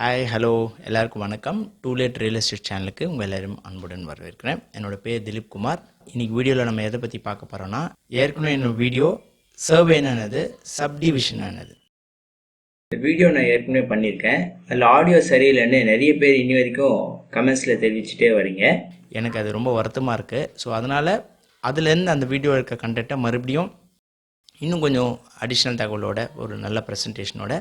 Hi hello எல்லாருக்கும் வணக்கம். Too late real estate சேனலுக்கு உங்கள் எல்லாரும் அன்புடன் வரவேற்கிறேன். என்னோட பேர் திலீப் குமார். இன்றைக்கி வீடியோவில் நம்ம எதை பற்றி பார்க்க போகிறோன்னா ஏற்கனவே என்னோட வீடியோ சர்வேனானது சப்டிவிஷனானது இந்த வீடியோ நான் ஏற்கனவே பண்ணியிருக்கேன் அதில் ஆடியோ சரியில்லைன்னு நிறைய பேர் இனி வரைக்கும் கமெண்ட்ஸில் தெரிவிச்சுட்டே வரீங்க. எனக்கு அது ரொம்ப வருத்தமாக இருக்குது ஸோ அதனால் அதுலேருந்து அந்த வீடியோ இருக்க கண்டென்ட்டை மறுபடியும் இன்னும் கொஞ்சம் அடிஷ்னல் தகவலோட ஒரு நல்ல ப்ரெசன்டேஷனோட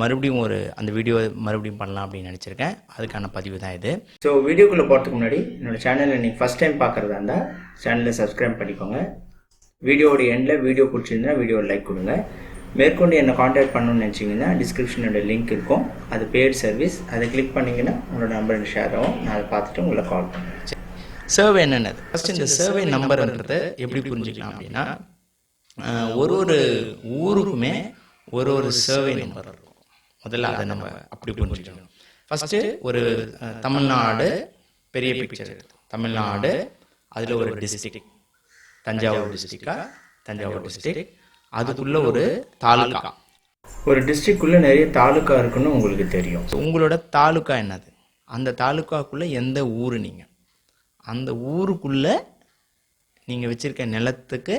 மறுபடியும் ஒரு அந்த வீடியோ மறுபடியும் பண்ணலாம் அப்படின்னு நினச்சிருக்கேன். அதுக்கான பதிவு தான் இது. ஸோ வீடியோக்குள்ளே போகிறதுக்கு முன்னாடி என்னோட சேனலை நீங்கள் ஃபஸ்ட் டைம் பார்க்குறதா இருந்தால் சேனலை சப்ஸ்கிரைப் பண்ணிக்கோங்க. வீடியோவோட எண்டில் வீடியோ பிடிச்சிருந்தா வீடியோ லைக் கொடுங்க. மேற்கொண்டு என்னை காண்டாக்ட் பண்ணணும்னு நினச்சிங்கன்னா டிஸ்கிரிப்ஷனோட லிங்க் இருக்கும். அது பெய்ட் சர்வீஸ் அதை கிளிக் பண்ணிங்கன்னா உங்களோட நம்பர் ஷேர் ஆகும். நான் அதை பார்த்துட்டு உங்களை கால் பண்ணுறேன் சர்வே என்னது ஃபர்ஸ்ட் இந்த சர்வே நம்பர்ன்றது எப்படி புரிஞ்சுக்கலாம் அப்படின்னா ஒரு ஒரு ஊருக்குமே ஒரு ஒரு சர்வே நம்பர் இருக்கும் முதல்ல அதை நம்ம அப்படி புரிஞ்சுக்கணும். ஃபர்ஸ்ட் ஒரு தமிழ்நாடு பெரிய பிக்சர் தமிழ்நாடு அதில் ஒரு டிஸ்ட்ரிக்ட் தஞ்சாவூர் டிஸ்ட்ரிக்டா தஞ்சாவூர் டிஸ்ட்ரிக்ட் அதுக்குள்ள ஒரு தாலுகா ஒரு டிஸ்ட்ரிக்ட்குள்ளே நிறைய தாலுக்கா இருக்குன்னு உங்களுக்கு தெரியும். So, உங்களோட தாலுகா என்னது? அந்த தாலுகாக்குள்ளே எந்த ஊர் நீங்கள் அந்த ஊருக்குள்ளே நீங்கள் வச்சுருக்க நிலத்துக்கு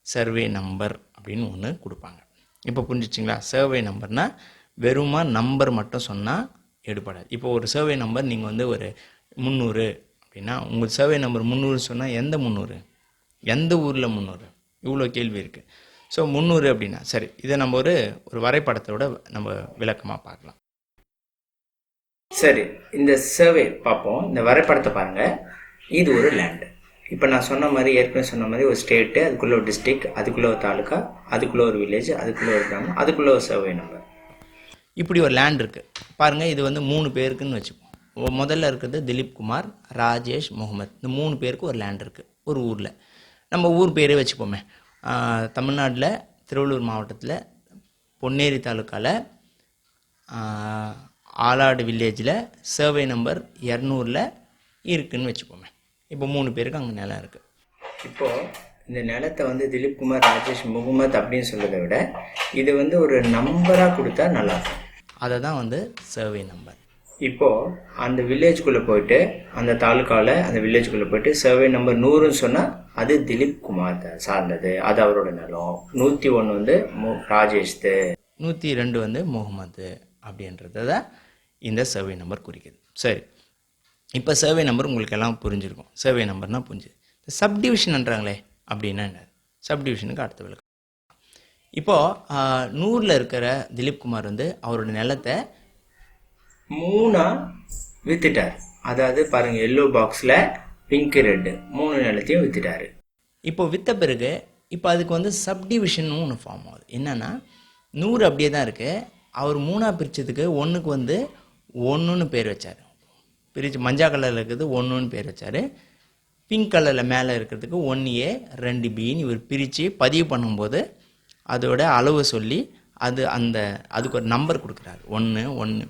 சர்வே நம்பர் அப்படின்னு ஒன்று கொடுப்பாங்க. இப்போ புரிஞ்சிச்சிங்களா? சர்வே நம்பர்னா வெறுமா நம்பர் மட்டும் சொன்னால் எடுபடாது. இப்போ ஒரு சர்வே நம்பர் நீங்கள் வந்து ஒரு முந்நூறு அப்படின்னா உங்கள் சர்வே நம்பர் முந்நூறு சொன்னால் எந்த முந்நூறு? எந்த ஊரில் முந்நூறு? இவ்வளோ கேள்வி இருக்குது ஸோ முந்நூறு அப்படின்னா சரி இதை நம்ம ஒரு ஒரு வரைபடத்தோட நம்ம விளக்கமாக பார்க்கலாம். சரி இந்த சர்வே பார்ப்போம். இந்த வரைபடத்தை பாருங்க. இது ஒரு லேண்டு இப்போ நான் சொன்ன மாதிரி ஏற்கனவே சொன்ன மாதிரி ஒரு ஸ்டேட்டு அதுக்குள்ளே ஒரு டிஸ்ட்ரிக்ட் அதுக்குள்ள ஒரு தாலுக்கா அதுக்குள்ளே ஒரு வில்லேஜ் அதுக்குள்ளே ஒரு கிராமம் அதுக்குள்ள ஒரு சர்வே நம்பர் இப்படி ஒரு லேண்ட் இருக்குது பாருங்கள் இது வந்து மூணு பேருக்குன்னு வச்சுப்போம் முதல்ல இருக்கிறது திலீப் குமார் ராஜேஷ் முகமது. இந்த மூணு பேருக்கு ஒரு லேண்ட் இருக்குது ஒரு ஊரில். நம்ம ஊர் பேரே வச்சுப்போமே. தமிழ்நாட்டில் திருவள்ளூர் மாவட்டத்தில் பொன்னேரி தாலுக்காவில் ஆலாடு வில்லேஜில் சர்வே நம்பர் இரநூறுல இருக்குன்னு வச்சுப்போமே. இப்போ மூணு பேருக்கு அங்கே நிலம் இருக்குது இப்போது இந்த நிலத்தை வந்து திலீப் குமார் ராஜேஷ் முகமது அப்படின்னு சொல்கிறத விட இது வந்து ஒரு நம்பராக கொடுத்தா நல்லா இருக்கும். அதை தான் வந்து சர்வே நம்பர் இப்போ அந்த வில்லேஜ்குள்ளே போயிட்டு அந்த தாலுக்காவில் அந்த வில்லேஜ்குள்ளே போயிட்டு சர்வே நம்பர் நூறுன்னு சொன்னால் அது திலீப் குமார் சார்ந்தது. அது அவரோட நிலம். நூற்றி ஒன்று வந்து மு ராஜேஷ்து நூற்றி ரெண்டு வந்து முகமது அப்படின்றத தான் இந்த சர்வே நம்பர் குறிக்குது. சரி. இப்போ சர்வே நம்பர் உங்களுக்கு எல்லாம் புரிஞ்சிருக்கும் சர்வே நம்பர்னால் புரிஞ்சுது இந்த சப்டிவிஷன்ன்றாங்களே அப்படின்னா என்ன? சப்டிவிஷனுக்கு அடுத்த விளக்கம். இப்போது நூறில் இருக்கிற திலீப் குமார் வந்து அவரோட நிலத்தை மூணாக விற்றுட்டார் அதாவது பாருங்கள் எல்லோ பாக்ஸில் பிங்க் ரெட்டு மூணு நிலத்தையும் விற்றுட்டார் இப்போ விற்ற பிறகு இப்போ அதுக்கு வந்து சப்டிவிஷன் ஒன்று ஃபார்ம் ஆகுது. என்னென்னா நூறு அப்படியே தான் இருக்குது அவர் மூணாக பிரித்ததுக்கு ஒன்றுக்கு வந்து ஒன்றுன்னு பேர் வச்சார். பிரித்து மஞ்சா கலரில் இருக்கிறது ஒன்றுன்னு பேர் வச்சார். பிங்க் கலரில் மேலே இருக்கிறதுக்கு ஒன் ஏ ரெண்டு பின்னு இவர் பிரித்து பதிவு பண்ணும்போது அதோட அளவு சொல்லி அது அந்த அதுக்கு ஒரு நம்பர் கொடுக்குறாரு. ஒன்று ஒன்று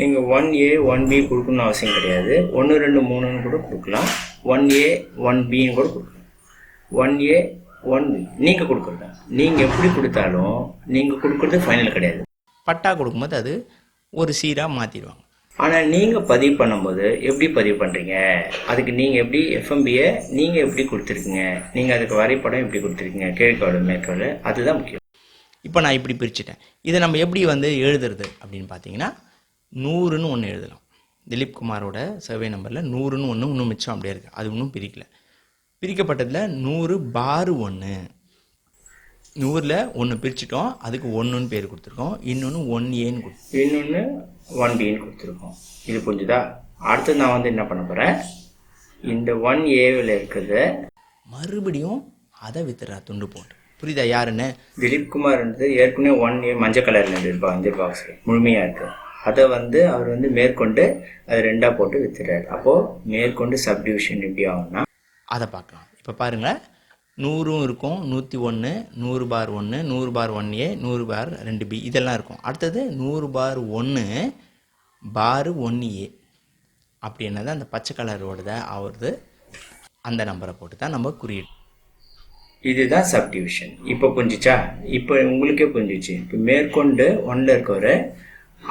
நீங்கள் ஒன் ஏ ஒன் பி கொடுக்கணும்னு அவசியம் கிடையாது. ஒன்று ரெண்டு மூணுன்னு கூட கொடுக்கலாம். ஒன் ஏ ஒன் பின்னு கூட கொடுக்கலாம். ஒன் ஏ ஒன் பி நீங்கள் கொடுக்குறது? நீங்கள் எப்படி கொடுத்தாலும் நீங்கள் கொடுக்குறது ஃபைனல் கிடையாது. பட்டா கொடுக்கும்போது அது ஒரு சீராக மாற்றிடுவாங்க ஆனால் நீங்கள் பதிவு பண்ணும்போது எப்படி பதிவு பண்ணுறீங்க அதுக்கு நீங்கள் எப்படி எஃப்எம்பியை நீங்கள் எப்படி கொடுத்துருக்கீங்க? நீங்கள் அதுக்கு வரைபடம் எப்படி கொடுத்துருக்கீங்க? கீழ்காடு மேற்கோடு அதுதான் முக்கியம். இப்போ நான் இப்படி பிரிச்சுட்டேன். இதை நம்ம எப்படி வந்து எழுதுறது அப்படின்னு பார்த்தீங்கன்னா நூறுன்னு ஒன்று எழுதலாம். திலீப் குமாரோட சர்வே நம்பரில் நூறுன்னு ஒன்று இன்னும் மிச்சம் அப்படியே இருக்குது அது இன்னும் பிரிக்கல. பிரிக்கப்பட்டதில் நூறு பாரு ஒன்று நூறில் ஒன்று பிரிச்சிட்டோம். அதுக்கு ஒன்றுன்னு பேர் கொடுத்துருக்கோம். இன்னொன்று ஒன் ஏன்னு கொடுத்து இன்னொன்று ஒன் பின்னு கொடுத்துருக்கோம். இது புரிஞ்சுதா? அடுத்து நான் வந்து என்ன பண்ண போகிறேன் இந்த ஒன் ஏவில் இருக்கிறத மறுபடியும் அதை வித்துறா துண்டு போட்டு. புரியுதா? யாருன்னு? திலீப் குமார்ன்றது ஏற்கனவே ஒன் ஏ மஞ்சள் கலரில் இருந்திருப்பா இந்த பாக்ஸ் முழுமையாக இருக்கு. அதை வந்து அவர் வந்து மேற்கொண்டு அது ரெண்டாக போட்டு வித்துறாரு அப்போது மேற்கொண்டு சப்டிவிஷன் எப்படி ஆகும்னா அதை பார்க்கலாம். இப்போ பாருங்கள் நூறும் இருக்கும் நூற்றி ஒன்று நூறு பார் ஒன்று நூறு பார் ஒன் ஏ நூறு பார் ரெண்டு பி இதெல்லாம் இருக்கும். அடுத்தது நூறு பார் ஒன்று பார் ஒன்று ஏ அப்படி என்னது அந்த பச்சை கலரோடத ஆகுறது அந்த நம்பரை போட்டு தான் நம்ம குறியிடும் இதுதான் சப்டிவிஷன் இப்போ புரிஞ்சிச்சா? இப்போ உங்களுக்கே புரிஞ்சிச்சு. இப்போ மேற்கொண்டு ஒன்றில் இருக்கவர்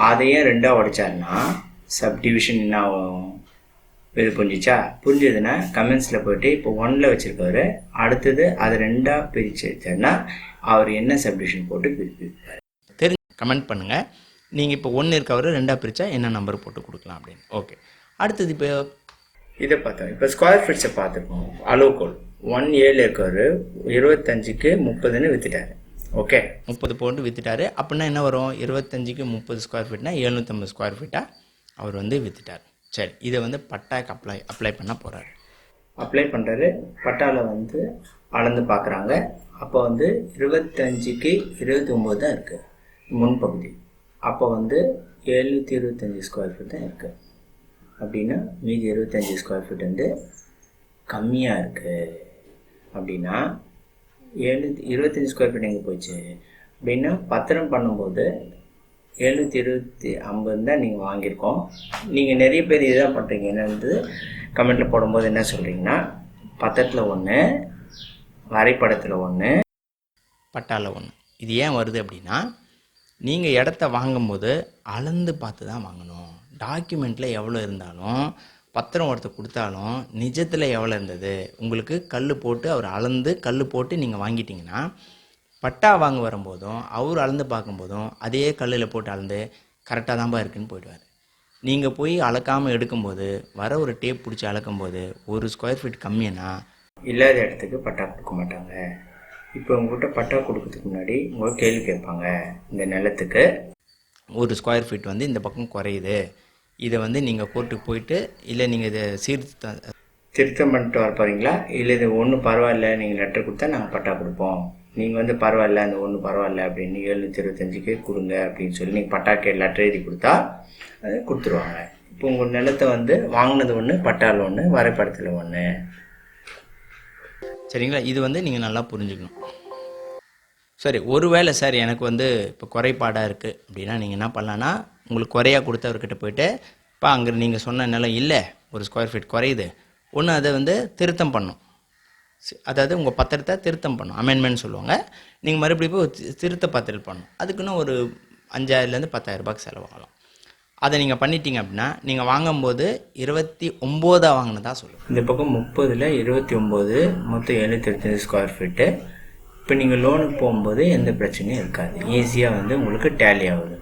அதையே ரெண்டாக உடைச்சாருன்னா சப்டிவிஷன் என்ன ஆகும்? இது புரிஞ்சிச்சா? புரிஞ்சதுன்னா கமெண்ட்ஸில் போயிட்டு இப்போ ஒன்னில் வச்சுருக்காரு அடுத்தது அதை ரெண்டாக பிரித்து வச்சாருன்னா அவர் என்ன சப்டிவிஷன் போட்டு பிரிப்பார். தெரிஞ்சு கமெண்ட் பண்ணுங்கள் நீங்கள் இப்போ ஒன்று இருக்கவர் ரெண்டாக பிரித்தா என்ன நம்பர் போட்டு கொடுக்கலாம் அப்படின்னு. ஓகே அடுத்தது இப்போ இதை பார்த்தோம். இப்போ ஸ்கொயர் ஃபீட்ஸை பார்த்துருக்கோம் அளவுகோல் ஒன் ஏழு இருக்கவர் இருபத்தஞ்சுக்கு முப்பதுன்னு வித்துட்டாரு. ஓகே முப்பது போட்டு விற்றுட்டாரு அப்படின்னா என்ன வரும்? இருபத்தஞ்சுக்கு முப்பது ஸ்கொயர் ஃபீட்னா எழுநூற்றம்பது ஸ்கொயர் ஃபீட்டாக அவர் வந்து விற்றுட்டார் சரி இதை வந்து பட்டாக்கு அப்ளை அப்ளை பண்ண போகிறாரு அப்ளை பண்ணுறாரு பட்டாவில் வந்து அளந்து பார்க்குறாங்க அப்போ வந்து இருபத்தஞ்சுக்கு இருபத்தி ஒம்பது தான் இருக்குது முன்பகுதி. அப்போ வந்து எழுநூற்றி இருபத்தஞ்சி ஸ்கொயர் ஃபீட் தான் இருக்குது அப்படின்னா மீதி இருபத்தஞ்சி ஸ்கொயர் ஃபீட் வந்து கம்மியாக இருக்குது அப்படின்னா எழுநூத்தி இருபத்தஞ்சி ஸ்கொயர் ஃபீட் எங்கே போச்சு? அப்படின்னா பத்திரம் பண்ணும்போது எழுநூற்றி இருபத்தி ஐம்பது தான் நீங்கள் வாங்கியிருக்கோம். நீங்கள் நிறைய பேர் இதுதான் பண்ணுறீங்க என்னது கமெண்ட்டில் போடும்போது என்ன சொல்கிறீங்கன்னா பத்திரத்தில் ஒன்று வரைபடத்தில் ஒன்று பட்டால ஒன்று இது ஏன் வருது அப்படின்னா நீங்கள் இடத்த வாங்கும்போது அளந்து பார்த்து தான் வாங்கணும். டாக்குமெண்ட்டில் எவ்வளோ இருந்தாலும் பத்திரம் ஒருத்தர் கொடுத்தாலும் நிஜத்தில் எவ்வளோ இருந்தது உங்களுக்கு கல் போட்டு அவர் அளந்து கல் போட்டு நீங்கள் வாங்கிட்டீங்கன்னா பட்டா வாங்க வரும்போதும் அவர் அளந்து பார்க்கும்போதும் அதே கல்லில் போட்டு அளந்து கரெக்டாக தான்ப்பா இருக்குன்னு போயிடுவார். நீங்கள் போய் அளக்காமல் எடுக்கும்போது வர ஒரு டேப் பிடிச்சி அளக்கும்போது ஒரு ஸ்கொயர் ஃபீட் கம்மியானா இல்லாத இடத்துக்கு பட்டா கொடுக்க மாட்டாங்க. இப்போ உங்கள்கிட்ட பட்டா கொடுக்கறதுக்கு முன்னாடி உங்கள் கேள்வி கேட்பாங்க. இந்த நிலத்துக்கு ஒரு ஸ்கொயர் ஃபீட் வந்து இந்த பக்கம் குறையுது. இதை வந்து நீங்கள் கோர்ட்டுக்கு போயிட்டு இல்லை நீங்கள் இதை சீர்திருத்தம் திருத்தம் பண்ணிட்டு வர போகிறீங்களா இல்லை இது ஒன்றும் பரவாயில்ல நீங்கள் லெட்டர் கொடுத்தா நாங்கள் பட்டா கொடுப்போம். நீங்கள் வந்து பரவாயில்ல அந்த ஒன்று பரவாயில்ல அப்படின்னு எழுநூற்றி இருபத்தஞ்சுக்கு கொடுங்க அப்படின்னு சொல்லி நீங்கள் பட்டாக்கு லெட்டர் எழுதி கொடுத்தா அதை கொடுத்துருவாங்க. இப்போ உங்கள் நிலத்தை வந்து வாங்கினது ஒன்று பட்டாவில் ஒன்று வரைபடத்தில் ஒன்று சரிங்களா? இது வந்து நீங்கள் நல்லா புரிஞ்சுக்கணும். சரி ஒருவேளை சார் எனக்கு வந்து இப்போ குறைபாடாக இருக்குது அப்படின்னா நீங்கள் என்ன பண்ணலான்னா உங்களுக்கு குறையாக கொடுத்தவர்கிட்ட போயிட்டு இப்போ அங்கே நீங்கள் சொன்ன நிலம் இல்லை ஒரு ஸ்கொயர் ஃபீட் குறையுது. ஒன்று அதை வந்து திருத்தம் பண்ணும். அதாவது உங்கள் பத்திரத்தை திருத்தம் பண்ணும். அமெண்ட்மெண்ட் சொல்லுவாங்க. நீங்கள் மறுபடியும் போய் திருத்த பத்திரம் பண்ணணும். அதுக்குன்னு ஒரு அஞ்சாயிரத்துலேருந்து பத்தாயிரம் ரூபாய்க்கு செலவாகலாம். அதை நீங்கள் பண்ணிட்டீங்க அப்படின்னா நீங்கள் வாங்கும்போது இருபத்தி ஒம்போதாக வாங்கினதா சொல்லுங்கள் இந்த பக்கம் முப்பதில் இருபத்தி ஒம்பது மொத்தம் இருபத்தஞ்சி ஸ்கொயர் ஃபீட்டு இப்போ நீங்கள் லோனுக்கு போகும்போது எந்த பிரச்சனையும் இருக்காது. ஈஸியாக வந்து உங்களுக்கு டேலி ஆகுது.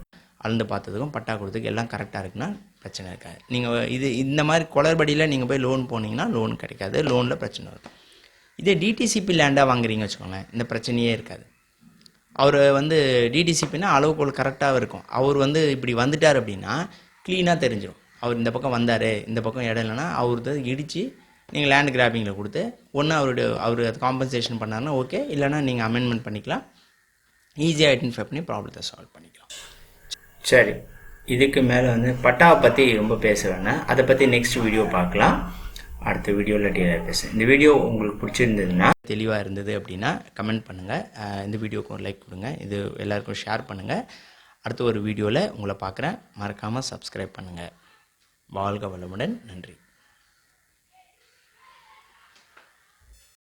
அளந்து பார்த்ததுக்கும் பட்டா கொடுத்ததுக்கு எல்லாம் கரெக்டாக இருக்குன்னா பிரச்சனை இருக்காது. நீங்கள் இது இந்த மாதிரி குளறுபடியில் நீங்கள் போய் லோன் போனீங்கன்னா லோன் கிடைக்காது. லோனில் பிரச்சனை வரும் இதே டிடிசிபி லேண்டாக வாங்குறீங்க வச்சுக்கோங்களேன் இந்த பிரச்சனையே இருக்காது. அவர் வந்து டிடிசிபின்னா அளவுகோல் கரெக்டாக இருக்கும். அவர் வந்து இப்படி வந்துட்டார் அப்படின்னா க்ளீனாக தெரிஞ்சிடும் அவர் இந்த பக்கம் வந்தார் இந்த பக்கம் இடம் இல்லைன்னா அவர்த இடித்து நீங்கள் லேண்ட் கிராபிங்கில் கொடுத்து ஒன்று அவருடைய அவர் அது காம்பன்சேஷன் பண்ணாருன்னா ஓகே இல்லைன்னா நீங்கள் அமெண்ட்மெண்ட் பண்ணிக்கலாம். ஈஸியாக ஐடென்டிஃபை பண்ணி ப்ராப்ளத்தை சால்வ் பண்ணிக்கலாம். சரி இதுக்கு மேலே வந்து பட்டாவை பற்றி ரொம்ப பேச வேணாம் அதை பற்றி நெக்ஸ்ட் வீடியோ பார்க்கலாம். அடுத்த வீடியோவில் டீலர் பேசுகிறேன் இந்த வீடியோ உங்களுக்கு பிடிச்சிருந்ததுன்னா தெளிவாக இருந்தது அப்படின்னா கமெண்ட் பண்ணுங்கள் இந்த வீடியோக்கு ஒரு லைக் கொடுங்க. இது எல்லாருக்கும் ஷேர் பண்ணுங்கள் அடுத்த ஒரு வீடியோவில் உங்களை பார்க்குறேன். மறக்காமல் சப்ஸ்கிரைப் பண்ணுங்கள் வாழ்க வளமுடன். நன்றி.